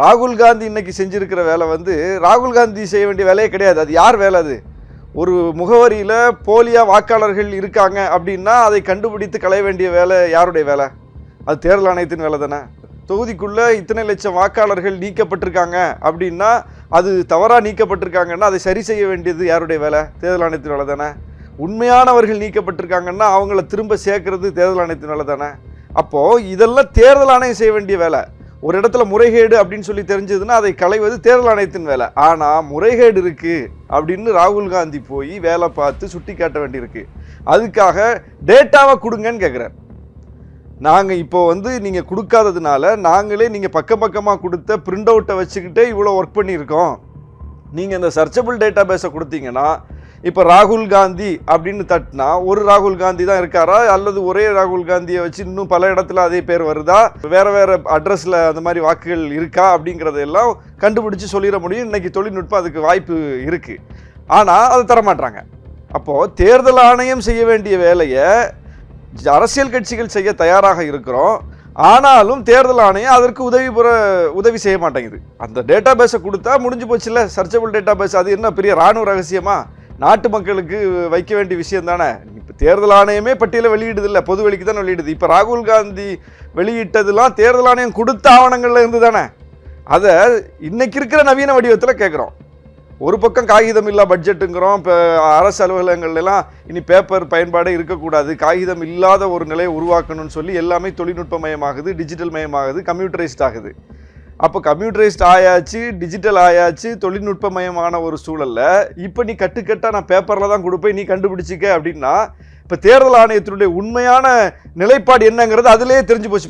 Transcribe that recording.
ராகுல் காந்தி இன்னைக்கு செஞ்சிருக்கிற வேலை வந்து ராகுல் காந்தி செய்ய வேண்டிய வேலையே கிடையாது. அது யார் வேலை அது? ஒரு முகவரியில் போலியாக வாக்காளர்கள் இருக்காங்க அப்படின்னா அதை கண்டுபிடித்து களைய வேண்டிய வேலை யாருடைய வேலை? அது தேர்தல் ஆணையத்தின் வேலை தானே. தொகுதிக்குள்ளே இத்தனை லட்சம் வாக்காளர்கள் நீக்கப்பட்டிருக்காங்க அப்படின்னா அது தவறாக நீக்கப்பட்டிருக்காங்கன்னா அதை சரி செய்ய வேண்டியது யாருடைய வேலை? தேர்தல் ஆணையத்தின் வேலை தானே. உண்மையானவர்கள் நீக்கப்பட்டிருக்காங்கன்னா அவங்கள திரும்ப சேர்க்கறது தேர்தல் ஆணையத்தின் வேலை தானே. அப்போது இதெல்லாம் தேர்தல் ஆணையம் செய்ய வேண்டிய வேலை. ஒரு இடத்துல முறைகேடு அப்படின்னு சொல்லி தெரிஞ்சதுன்னா அதை களைவது தேர்தல் ஆணையத்தின் வேலை. ஆனால் முறைகேடு இருக்குது அப்படின்னு ராகுல் காந்தி போய் வேலை பார்த்து சுட்டி காட்ட வேண்டியிருக்கு. அதுக்காக டேட்டாவை கொடுங்கன்னு கேட்குறேன் நாங்கள் இப்போ வந்து நீங்கள் கொடுக்காததுனால நாங்களே நீங்கள் பக்கம் பக்கமாக கொடுத்த பிரிண்ட் அவுட்டை வச்சுக்கிட்டே இவ்வளோ ஒர்க் பண்ணியிருக்கோம். நீங்கள் இந்த சர்ச்சபிள் டேட்டா பேஸை கொடுத்தீங்கன்னா இப்போ ராகுல் காந்தி அப்படின்னு தட்டினா ஒரு ராகுல் காந்தி தான் இருக்காரா? அல்லது ஒரே ராகுல் காந்தியை வச்சு இன்னும் பல இடத்துல அதே பேர் வருதா? வேற வேற அட்ரஸில் அந்த மாதிரி வாக்குகள் இருக்கா? அப்படிங்கிறதெல்லாம் கண்டுபிடிச்சு சொல்லிட முடியும். இன்னைக்கு தொழில்நுட்பம் அதுக்கு வாய்ப்பு இருக்கு. ஆனால் அதை தரமாட்டாங்க அப்போது தேர்தல் ஆணையம் செய்ய வேண்டிய வேலையை அரசியல் கட்சிகள் செய்ய தயாராக இருக்கிறோம். ஆனாலும் தேர்தல் ஆணையம் அதற்கு உதவி புற உதவி செய்ய மாட்டேங்குது. அந்த டேட்டா பேஸை கொடுத்தா முடிஞ்சு போச்சுல்ல? சர்ச்சபிள் டேட்டா பேஸ் அது என்ன பெரிய ராணுவ ரகசியமாக நாட்டு மக்களுக்கு வைக்க வேண்டிய விஷயம் தானே? இப்போ தேர்தல் ஆணையமே பட்டியலை வெளியிடுது இல்லை பொது வெளிக்கு தானே வெளியிடுது. இப்போ ராகுல் காந்தி வெளியிட்டதெல்லாம் தேர்தல் ஆணையம் கொடுத்த ஆவணங்கள்ல இருந்து தானே? அதை இன்னைக்கு இருக்கிற நவீன வடிவத்தில் கேட்குறோம் ஒரு பக்கம் காகிதம் இல்லா பட்ஜெட்டுங்கிறோம் இப்போ அரசு அலுவலகங்கள்லாம் இனி பேப்பர் பயன்பாடே இருக்கக்கூடாது. காகிதம் இல்லாத ஒரு நிலையை உருவாக்கணும்னு சொல்லி எல்லாமே தொழில்நுட்பமயமாகுது டிஜிட்டல் மயமாகுது கம்ப்யூட்டரைஸ்ட் ஆகுது. அப்போ கம்ப்யூட்டரைஸ்ட் ஆயாச்சு டிஜிட்டல் ஆயாச்சு தொழில்நுட்பமயமான ஒரு சூழல்ல. இப்போ நீ கட்டுக்கட்டாக நான் பேப்பரில் தான் கொடுப்பேன் நீ கண்டுபிடிச்சிக்க அப்படின்னா இப்போ தேர்தல் ஆணையத்தினுடைய உண்மையான நிலைப்பாடு என்னங்கிறது அதிலே தெரிஞ்சு போச்சு.